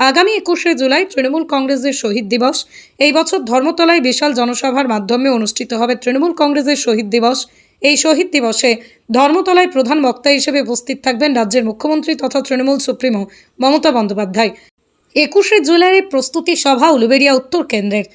আগামী একুশে জুলাই তৃণমূল কংগ্রেসের শহীদ দিবস। এই বছর ধর্মতলায় বিশাল জনসভার মাধ্যমে অনুষ্ঠিত হবে তৃণমূল কংগ্রেসের শহীদ দিবস। এই শহীদ দিবসে ধর্মতলায় প্রধান বক্তা হিসেবে উপস্থিত থাকবেন রাজ্যের মুখ্যমন্ত্রী তথা তৃণমূল সুপ্রিমো মমতা বন্দ্যোপাধ্যায়। একুশে জুলাইয়ের প্রস্তুতি সভা উলুবেড়িয়া উত্তর কেন্দ্রের।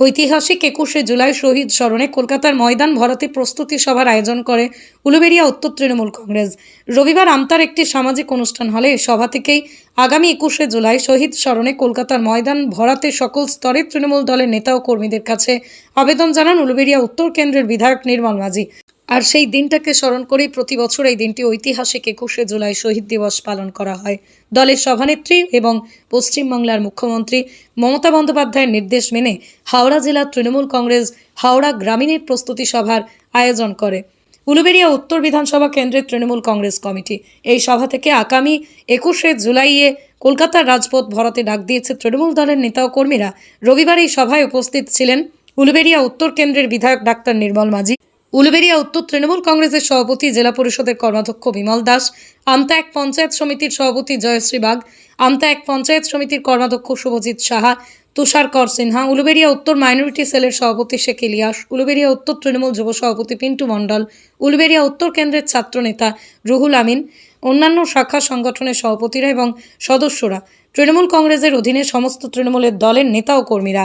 ঐতিহাসিক একুশে জুলাই শহীদ স্মরণে কলকাতার ময়দান ভরাতে প্রস্তুতি সভার আয়োজন করে উলুবেরিয়া উত্তর তৃণমূল কংগ্রেস। রবিবার আমতার একটি সামাজিক অনুষ্ঠান হলে সভা থেকেই আগামী একুশে জুলাই শহীদ স্মরণে কলকাতার ময়দান ভরাতে সকল স্তরের তৃণমূল দলের নেতা ও কর্মীদের কাছে আবেদন জানান উলুবেরিয়া উত্তর কেন্দ্রের বিধায়ক নির্মল মাঝি। আর সেই দিনটাকে স্মরণ করেই প্রতি বছর এই দিনটি ঐতিহাসিক একুশে জুলাই শহীদ দিবস পালন করা হয়। দলের সভানেত্রী এবং পশ্চিমবাংলার মুখ্যমন্ত্রী মমতা বন্দ্যোপাধ্যায়ের নির্দেশ মেনে হাওড়া জেলা তৃণমূল কংগ্রেস হাওড়া গ্রামীণের প্রস্তুতি সভার আয়োজন করে। উলুবেড়িয়া উত্তর বিধানসভা কেন্দ্রের তৃণমূল কংগ্রেস কমিটি। এই সভা থেকে আগামী একুশে জুলাইয়ে কলকাতার রাজপথ ভরাতে ডাক দিয়েছে তৃণমূল দলের নেতা ও কর্মীরা। রবিবার এই সভায় উপস্থিত ছিলেন উলুবেড়িয়া উত্তর কেন্দ্রের বিধায়ক ডাক্তার নির্মল মাঝি উলুবেড়িয়া উত্তর তৃণমূল কংগ্রেসের সভাপতি, জেলা পরিষদের কর্মাধ্যক্ষ বিমল দাস, আমতা এক পঞ্চায়েত সমিতির সভাপতি জয়শ্রী বাগ, আমতা এক পঞ্চায়েত সমিতির কর্মাধ্যক্ষ শুভজিৎ সাহা তুষার কর সিনহা উলুবেড়িয়া উত্তর মাইনরিটি সেলের সভাপতি শেখ ইলিয়াস উলুবেড়িয়া উত্তর তৃণমূল যুব সভাপতি পিন্টু মণ্ডল উলুবেড়িয়া উত্তর কেন্দ্রের ছাত্রনেতা রুহুল আমিন, অন্যান্য শাখা সংগঠনের সভাপতিরা এবং সদস্যরা। তৃণমূল কংগ্রেসের অধীনে সমস্ত তৃণমূলের দলের নেতা ও কর্মীরা।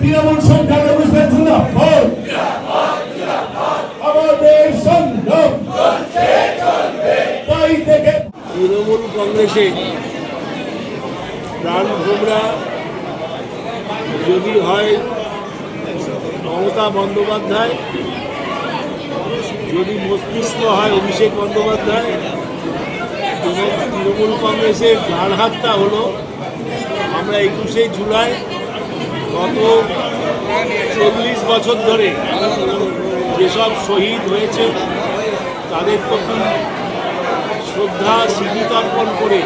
তৃণমূল আমাদের সংগ্রাম। তাই থেকে কংগ্রেসে প্রাণভোমরা যদি হয়, মমতা বন্দ্যোপাধ্যায়, যদি মস্তিষ্ক হয়, অভিষেক বন্দ্যোপাধ্যায় তৃণমূল কংগ্রেসের ডান হাতটা হলো, আমরা একুশে জুলাই গত চল্লিশ বছর ধরে যেসব শহীদ হয়েছে, তাদের প্রতি শ্রদ্ধা স্বীকৃতি অর্পণ করে,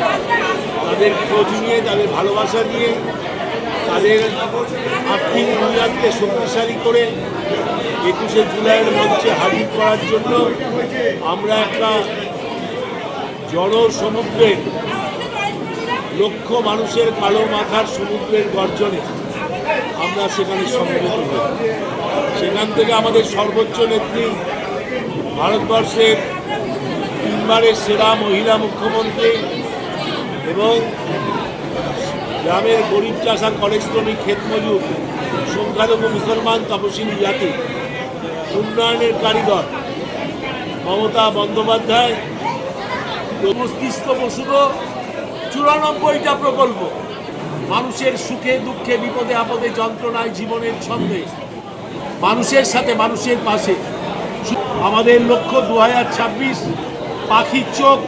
তাদের খোঁজ নিয়ে, তাদের ভালোবাসা দিয়ে, তাদের আর্থিক বুনিয়াদকে শক্তিশালী করে একুশে জুলাইয়ের মঞ্চে হাজির করার জন্য আমরা একটা জড় সমুদ্রের লক্ষ মানুষের কালো মাথার সমুদ্রের গর্জনে আমরা সেখানে সম্মিলিত হই। সেখান থেকে আমাদের সর্বোচ্চ নেত্রী ভারতবর্ষের তিনবারের সেরা মহিলা মুখ্যমন্ত্রী এবং গ্রামের গরিব চাষা কলেজ শ্রমিক ক্ষেত সংখ্যালঘু মুসলমান তপশিলি জাতি উন্নয়নের কারিগর মমতা বন্দ্যোপাধ্যায় মস্তিষ্ক বসুর চুরানব্বইটা প্রকল্প। মানুষের সুখে, দুঃখে, বিপদে, আপদে, যন্ত্রণায়, জীবনের ছন্দে। মানুষের সাথে, মানুষের পাশে। আমাদের লক্ষ্য দু হাজার ছাব্বিশ, পাখির চোখ।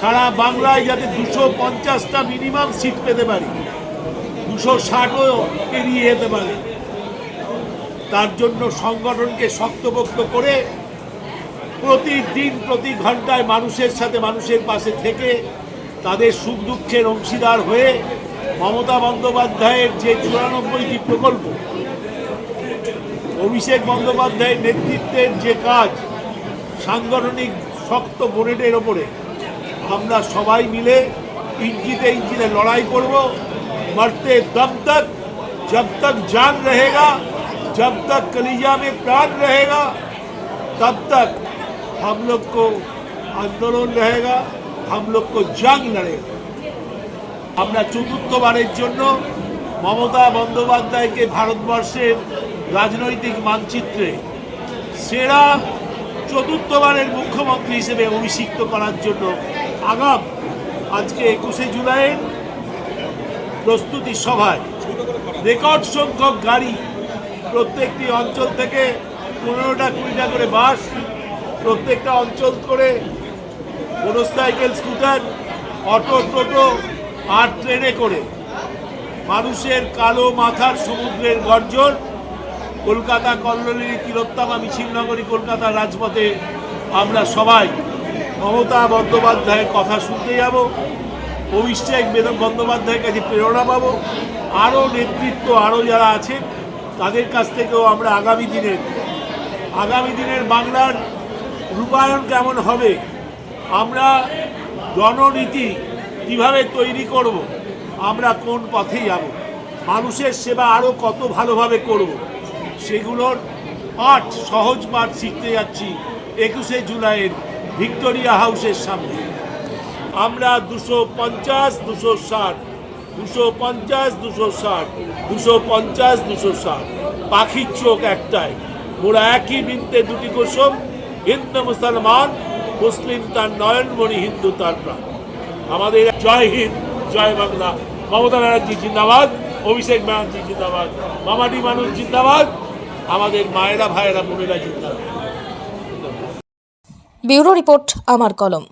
সারা বাংলায় যাতে দুশো পঞ্চাশটা মিনিমাম সিট পেতে পারি। দুশো ষাটও পেরিয়ে যেতে পারে। তার জন্য সংগঠনকে শক্তপোক্ত করে প্রতিদিন প্রতি ঘন্টায় মানুষের সাথে মানুষের পাশে থেকে তাদের সুখ দুঃখের অংশীদার হয়ে মমতা বন্দ্যোপাধ্যায়ের যে চুরানব্বইটি প্রকল্প অভিষেক বন্দ্যোপাধ্যায়ের নেতৃত্বের যে কাজ সাংগঠনিক শক্ত বোনেটের ওপরে আমরা সবাই মিলে ইঞ্চিতে ইঞ্চিতে লড়াই করব मरते दम तक जब तक जान रहेगा जब तक कलीजा में प्राण रहेगा तब तक हम लोग को आंदोलन रहेगा हम लोग को जंग लड़ेगा আমরা চতুর্থবারের জন্য মমতা বন্দ্যোপাধ্যায়কে ভারতবর্ষের রাজনৈতিক মানচিত্রে সেরা চতুর্থবারের মুখ্যমন্ত্রী হিসেবে অভিষিক্ত করার জন্য আগাম আজকে একুশে জুলাইয়ের প্রস্তুতি সভায় রেকর্ড সংখ্যক গাড়ি প্রত্যেকটি অঞ্চল থেকে পনেরোটা কুড়িটা করে বাস প্রত্যেকটা অঞ্চল করে মোটরসাইকেল, স্কুটার, অটো, টোটো আর ট্রেনে করে। মানুষের কালো মাথার সমুদ্রের গর্জন। কলকাতা কল্লোলিনী তিলোত্তমা মিছিলনগরী কলকাতার রাজপথে আমরা সবাই মমতা বন্দ্যোপাধ্যায়ের কথা শুনতে যাব। অভিষেক বন্দ্যোপাধ্যায়ের কাছে প্রেরণা পাবো। আরও নেতৃত্ব, আরও যারা আছেন, তাদের কাছ থেকেও আমরা আগামী দিনের আগামী দিনের বাংলার রূপায়ণ কেমন হবে? আমরা জননীতি কীভাবে তৈরি করব? আমরা কোন পথে যাব? মানুষের সেবা আরও কত ভালোভাবে করব? সেগুলোর পাঠ সহজ পাঠ শিখতে যাচ্ছি একুশে জুলাইয়ের ভিক্টোরিয়া হাউসের সামনে। আমরা দুশো পঞ্চাশ, দুশো ষাট, দুশো পঞ্চাশ, দুশো ষাট, দুশো পঞ্চাশ, দুশো ষাট। পাখির চোখ একটাই। মোরা একই বৃন্তে দুটি কোসম হিন্দু মুসলমান, মুসলিম তার নয়নমণি, হিন্দু তার প্রাণ। আমাদের জয় হিন্দ, জয় বাংলা। মমতা ব্যানার্জি জিন্দাবাদ, অভিষেক ব্যানার্জি জিন্দাবাদ, মামাটি মানুষ জিন্দাবাদ, আমাদের মায়েরা, ভাইয়েরা, বোনেরা জিন্দাবাদ। ব্যুরো রিপোর্ট, আমার কলম।